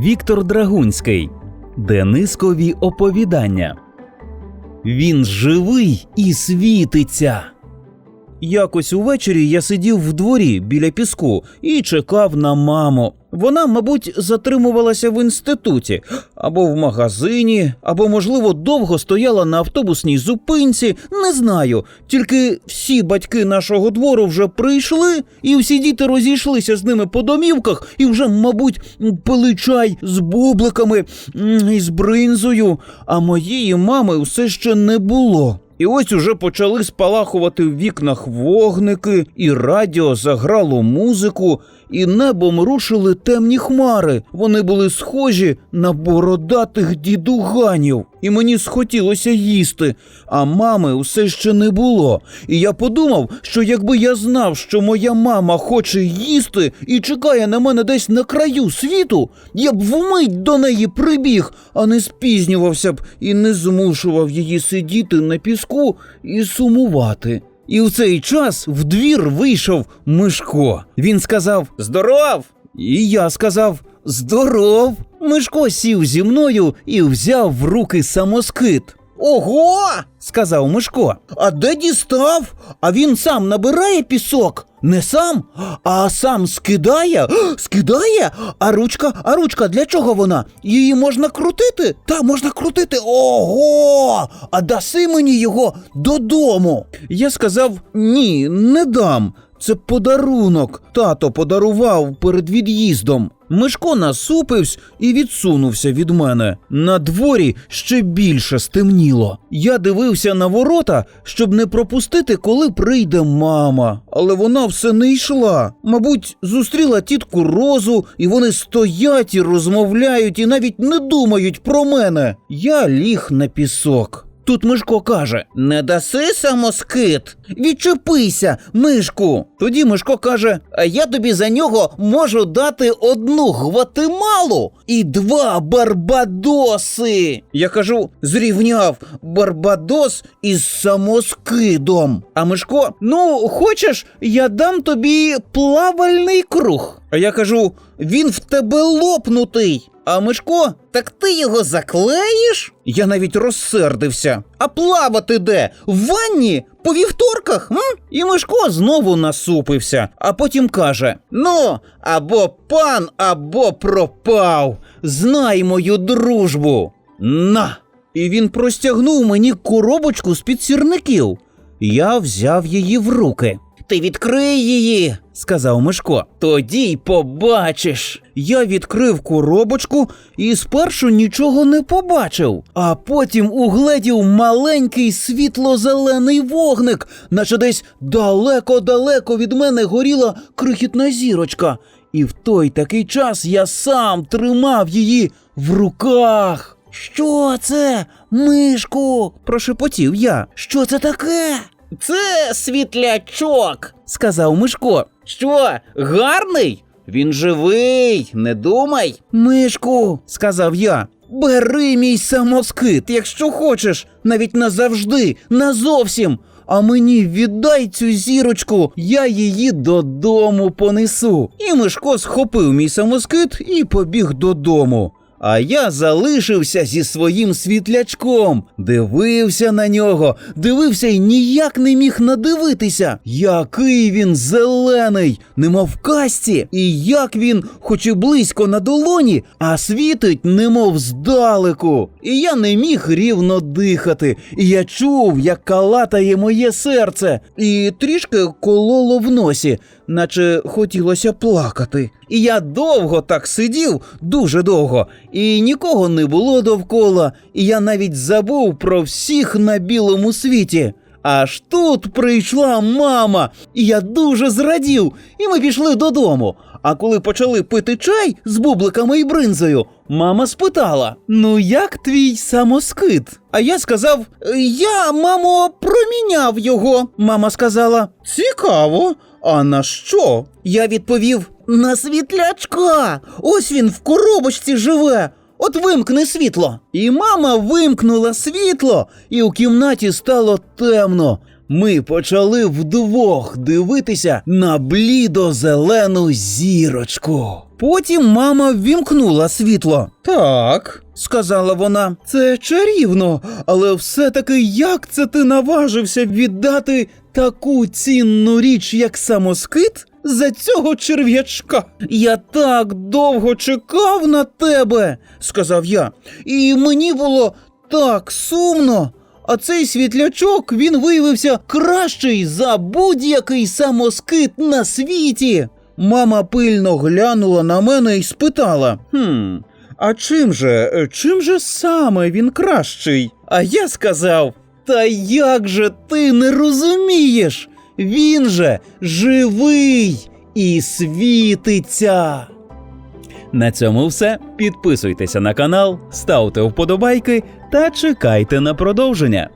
Віктор Драгунський. Денискові оповідання. Він живий і світиться. Якось увечері я сидів в дворі біля піску і чекав на маму. Вона, мабуть, затримувалася в інституті або в магазині, або, можливо, довго стояла на автобусній зупинці. Не знаю. Тільки всі батьки нашого двору вже прийшли, і всі діти розійшлися з ними по домівках і вже, мабуть, пили чай з бубликами і з бринзою, а моєї мами все ще не було. І ось уже почали спалахувати в вікнах вогники, і радіо заграло музику, і небом рушили темні хмари. Вони були схожі на бородатих дідуганів. І мені схотілося їсти, а мами усе ще не було. І я подумав, що якби я знав, що моя мама хоче їсти і чекає на мене десь на краю світу, я б вмить до неї прибіг, а не спізнювався б і не змушував її сидіти на піску і сумувати. І в цей час в двір вийшов Мишко. Він сказав Здоров! І я сказав Здоров. Мишко сів зі мною і взяв в руки самоскид. Ого! сказав Мишко. А де дістав? А він сам набирає пісок? Не сам, а сам скидає? Скидає? А ручка, а ручка для чого вона? Її можна крутити? Та можна крутити. Ого! А даси мені його додому. Я сказав: ні, не дам. Це подарунок. Тато подарував перед від'їздом. Мишко насупився і відсунувся від мене. На дворі ще більше стемніло. Я дивився на ворота, щоб не пропустити, коли прийде мама. Але вона все не йшла. Мабуть, зустріла тітку Розу, і вони стоять і розмовляють, і навіть не думають про мене. Я ліг на пісок. Тут Мишко каже: Не даси самоскид, відчепися, Мишку. Тоді Мишко каже: А я тобі за нього можу дати одну гватемалу і два барбадоси. Я кажу, зрівняв барбадос із самоскидом. А Мишко, ну хочеш, я дам тобі плавальний круг. А я кажу: він в тебе лопнутий. А Мишко, так ти його заклеїш? Я навіть розсердився. А плавати де? В ванні? По вівторках? М? І Мишко знову насупився, а потім каже: Ну, або пан, або пропав. Знай мою дружбу. На. І він простягнув мені коробочку з-під сірників. Я взяв її в руки. Ти відкрий її, сказав Мишко. Тоді й побачиш. Я відкрив коробочку і спершу нічого не побачив, а потім угледів маленький світло-зелений вогник, наче десь далеко-далеко від мене горіла крихітна зірочка. І в той такий час я сам тримав її в руках. Що це, мишку? прошепотів я. Що це таке? Це світлячок, сказав Мишко. Що, гарний? Він живий, не думай. Мишку, сказав я. Бери мій самоскид, якщо хочеш, навіть назавжди, назовсім. А мені віддай цю зірочку, я її додому понесу. І Мишко схопив мій самоскид і побіг додому. А я залишився зі своїм світлячком, дивився на нього, дивився і ніяк не міг надивитися, який він зелений, немов в касті, і як він, хоч і близько на долоні, а світить, немов здалеку. І я не міг рівно дихати, і я чув, як калатає моє серце, і трішки кололо в носі, наче хотілося плакати. І я довго так сидів, дуже довго, і нікого не було довкола, і я навіть забув про всіх на білому світі. Аж тут прийшла мама, і я дуже зрадів, і ми пішли додому. А коли почали пити чай з бубликами і бринзою, мама спитала: Ну як твій самоскид? А я сказав: Я, мамо, проміняв його. Мама сказала: Цікаво. А на що? Я відповів: На світлячка. Ось він в коробочці живе. От вимкни світло. І мама вимкнула світло, і у кімнаті стало темно. Ми почали вдвох дивитися на блідо-зелену зірочку. Потім мама ввімкнула світло. Так, сказала вона, це чарівно, але все-таки як це ти наважився віддати таку цінну річ, як самоскит? За цього черв'ячка. Я так довго чекав на тебе, сказав я, і мені було так сумно. А цей світлячок він виявився кращий за будь-який самоскит на світі. Мама пильно глянула на мене і спитала: Хм, а чим же, чим же саме він кращий? А я сказав: Та як же ти не розумієш? Він же живий і світиться. На цьому все. Підписуйтеся на канал, ставте вподобайки та чекайте на продовження.